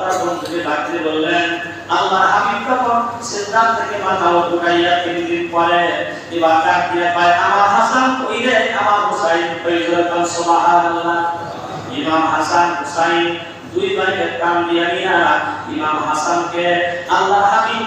তার বন্ধুকে ডাকতে বললেন আল্লাহ হাবিব তখন সিদ্ধান্ত থেকে মাথা উঠাইয়া তিন দিন পরে এবার ডাক দিয়ে পায় আমার হাসান কইরে আমার হুসাইন কইরে তার সুবহানাল্লাহ। ইমাম হাসান হুসাইন দুই ভাইয়ের কাম দিয়া নিয়া ইমাম হাসানকে আল্লাহ হাবিব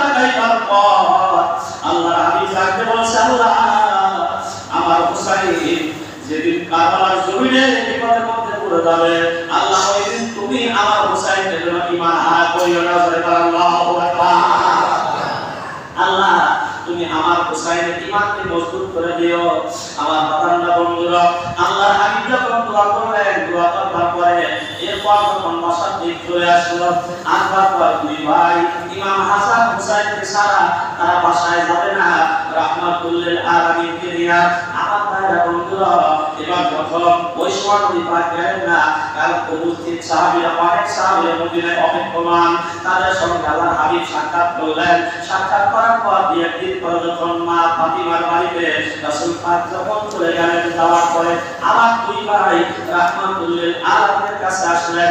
তাকাইবার পর আল্লাহ হাবিব ডাকতে বলছে, আল্লাহ, আমার হুসাইন যেদিন কারবালার জমিনে বিপদের মধ্যে পড়ে যাবে, আল্লাহ ওই দিন তুমি আমার হুসাইনের জন্য ঈমান হারা করিও না বলো আল্লাহু আল্লাহ, তুমি আমার হুসাইনের ঈমানকে মজবুত করে দিও। আমার বাবারা বন্ধুরা আল্লাহ হাবিব যখন দোয়া করলেন দোয়া করার পরে এরপর যখন মশার দিক চলে আসলো। আসবার ভাই, ইমাম হাসান হুসাইনকে সারা তারা বাসায় যাবে না। রাহমাতুল্লিল আলামিনকে নিয়ে আমার ভাইরা বন্ধুরা, এবার যখন ওই সময় গেলেন না, কারণ উপস্থিত সাহাবীরা, অনেক সাহাবীরা মদিনায় অপেক্ষমান। তাদের সঙ্গে আল্লাহ হাবিব সাক্ষাৎ করলেন। সাক্ষাৎ করার পর দুই একদিন পরে যখন মা ফাতিমার বাড়িতে রাসূল পাক যখন চলে গেলেন যাওয়ার পরে, আবার দুই ভাই রাহমাতুল্লিল আলামিনের কাছে আসলেন।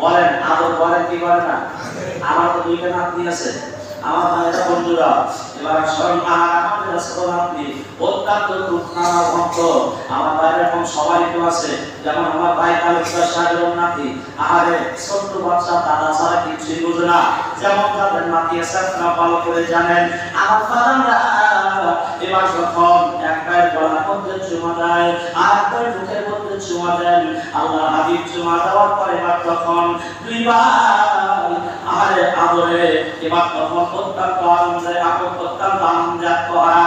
বলেন, আদর করেন কি করে না? আমার তো দুইটা নাতনি আছে। আমার ভাইয়েরা বন্ধুরা, এবার স্বয়ং আমাদের ছোট নাতনি। অত্যন্ত রূপনানা ভক্ত। আমার ভাইয়ের এরকম সবাই তো আছে। যেমন আমার ভাই তালুকদার সাহেবের নাতি। আহারে, ছোট্ট বাচ্চা, দাদা ছাড়া কিছুই বোঝে না। যেমন তাদের নাতি আছে, আপনারা ভালো করে জানেন। আমার দাদারা এবার যখন এক পায়ের গলার মধ্যে চুমা দেয়, আর এক পায়ের মুখের দেন আল্লাহ হাবিব চুমা দেওয়ার পরে এবার তখন দুই ভাই আহারে আদরে এবার তখন অত্যন্ত আনন্দে, আপন অত্যন্ত আনন্দে করা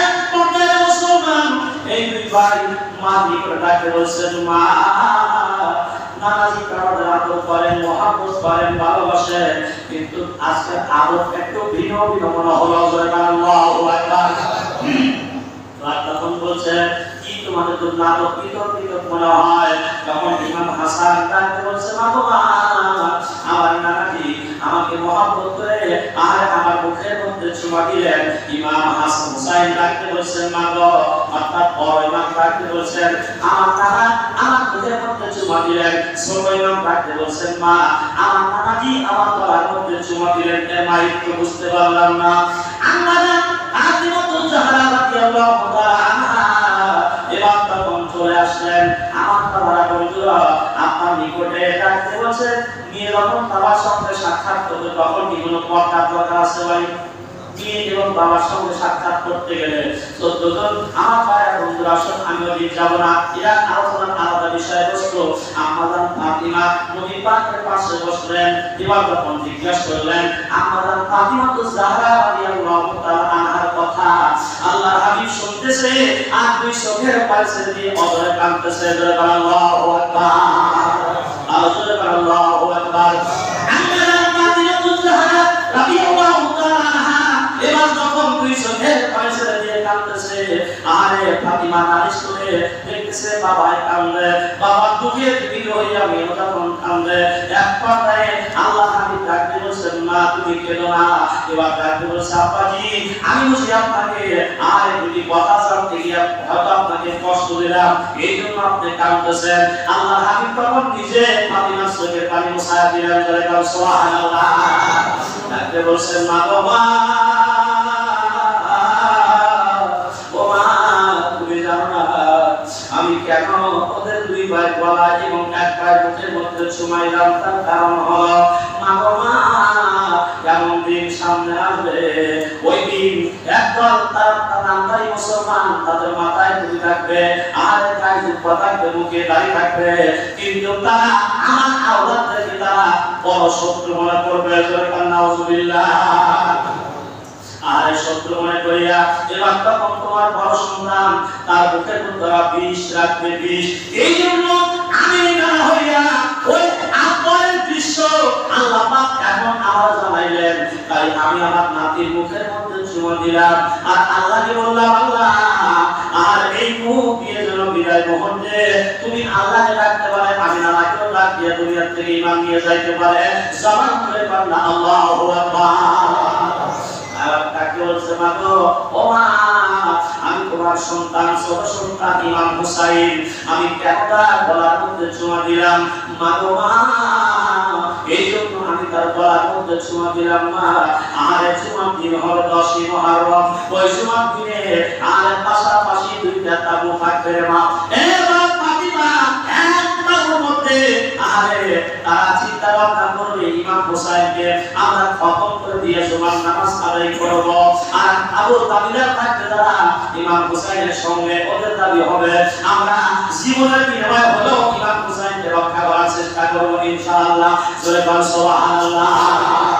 এক পর্যায়ে মুসলমান এই দুই ভাই মা ডাকে বলছেন মা নানাজি কারণে আদর করেন, মহাব্বত করেন, ভালোবাসেন, কিন্তু আজকে আদর একটু ভিন্ন ভিন্ন মনে হলো তখন বলছে, কি তোমাদের নাটক পৃথক পৃথক মনে হয় তখন ইমাম হাসান ডাকতে বলছে মা মা, আমার নানাজি আমাকে মহাব্বত করে আর আমার মুখের মধ্যে চুমা দিলেন। ইমাম হাসান হুসাইন ডাকতে বলছেন মা গো অর্থাৎ বড় ইমাম ডাকতে বলছেন আমার নানা আমার মুখের মধ্যে চুমা দিলেন। ছোট ইমাম ডাকতে বলছেন মা আমার নানাজি আমার গলার মধ্যে চুমা দিলেন এ মা একটু বুঝতে পারলাম না। আমরা ফাতিমাতুল জাহরা রাদিয়াল্লাহু তাআলা আসলেন, আমার তারা বন্ধুরা, আপনার নিকটে ডাকতে বলছে, নিয়ে যখন তারা সঙ্গে সাক্ষাৎ করবে, তখন কি কোনো পর্দার দরকার আছে ভাই? বাবার সঙ্গে সাক্ষাৎ করতে গেলে আমার ভাইয়ের বন্ধুরা আসুন আমি ওদিক যাব না। এরা আলোচনার আলাদা বিষয়বস্তু আমাদান ফাতিমা নবী পাকের কথা। আল্লাহ হাবিব শুনতেছে আর দুই চোখের পাশে দিয়ে অদরে কাঁদতেছে। আল্লাহু বাবাই কান্দে, বাবা দুঃখে বিবিধ হইয়া মেয়েও যখন কান্দে। এক কথায়, আল্লাহ হাবিব ডাকতে বলছেন মা, তুমি কেঁদো না। এবার ডাকতে বলছে আব্বাজি, আমি বুঝি আপনাকে আর দুটি কথা জানতে গিয়ে হয়তো আপনাকে কষ্ট দিলাম। এই জন্য আপনি কাঁদতেছেন। আল্লাহ হাবিব তখন নিজে ফাতিমার চোখের পানি মোছায়া দিলেন জয় কাল সুবহানাল্লাহ। ডাকতে বলছেন মা গো সময় তার কারণ হলো, মা গো মা এমন দিন সামনে আসবে? ওই দিন একদল তার নামদারি মুসলমান তাদের মাথায় টুপি থাকবে, আর গায়ে জুব্বা থাকবে, মুখে দাড়ি থাকবে। কিন্তু তারা, আমার আওলাদ থেকে তারা বড় শত্রু মনে করবে নাউজুবিল্লাহ। আর শত্রু মনে করিয়া, এবার তখন তোমার বড় সন্তান, তার বুকের মধ্যে বিষ রাখবে, বিষ। এই জন্য আমি না হইয়া ওই আপনার দৃশ্য আল্লাহ পাক এখন আমার জানাইলেন তাই আমি আমার নাতির মুখের মধ্যে চুমা দিলাম। আর আল্লাহকে বললাম, আল্লাহ, আর এই মুখ দিয়ে যেন বিদায় মুহূর্তে তুমি আল্লাহকে ডাকতে পারে, আমি আল্লাহকেও ডাক দিয়ে দুনিয়ার থেকে ইমান নিয়ে যাইতে পারে। জবান করে পারলা আল্লাহু আকবার। আর তাকে বলছে মা গো ও মা তোমার সন্তান, ছোট সন্তান ইমাম হুসাইন। আমি কেনটা গলার মধ্যে চুমা দিলাম, মা গো মা, এই জন্য আমি তার গলার মধ্যে চুমা দিলাম মা। আর চুমা দিন হলো দশই মহারম ওই চুমা দিনে আর পাশাপাশি দুইটা তাবু থাকবে মা। এ মা ফাতিমা, এক মধ্যে, আরে তারা চিন্তা ভাবনা হোসাইনকে আমরা খতম করে দিয়ে জুমার নামাজ আদায় করব। আর আবু তাবিদার থাকতে তারা ইমাম হোসাইনের সঙ্গে ওদের দাবি হবে, আমরা জীবনের বিনিময়ে হলেও ইমাম হোসাইনকে রক্ষা করার চেষ্টা করব ইনশাআল্লাহ। জোরে বল সুবহানাল্লাহ।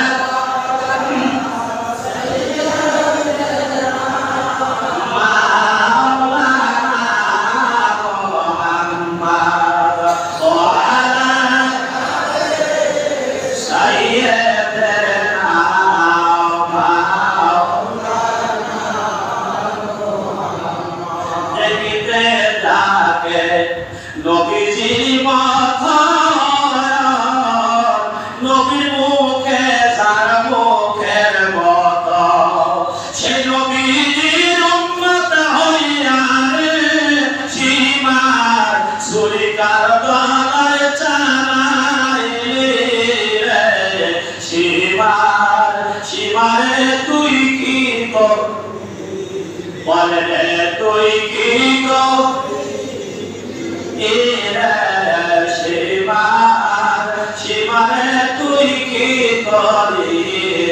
তুই কি কর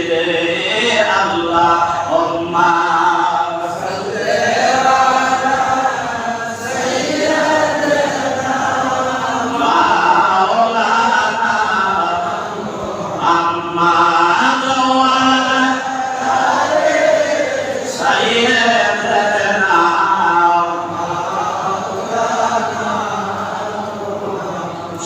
রে আল্লাহ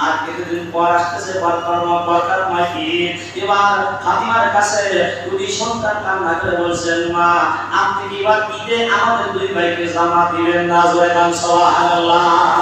আর কিছুদিন পর আসতেছে বরকর বরকর কি? এবার ফাতিমার কাছে দুটি সন্তান কান্না করে বলছেন, মা, আপনি এবার ঈদে আমাদের দুই ভাইকে জামা দিবেন না? জয়দান সুবহানাল্লাহ।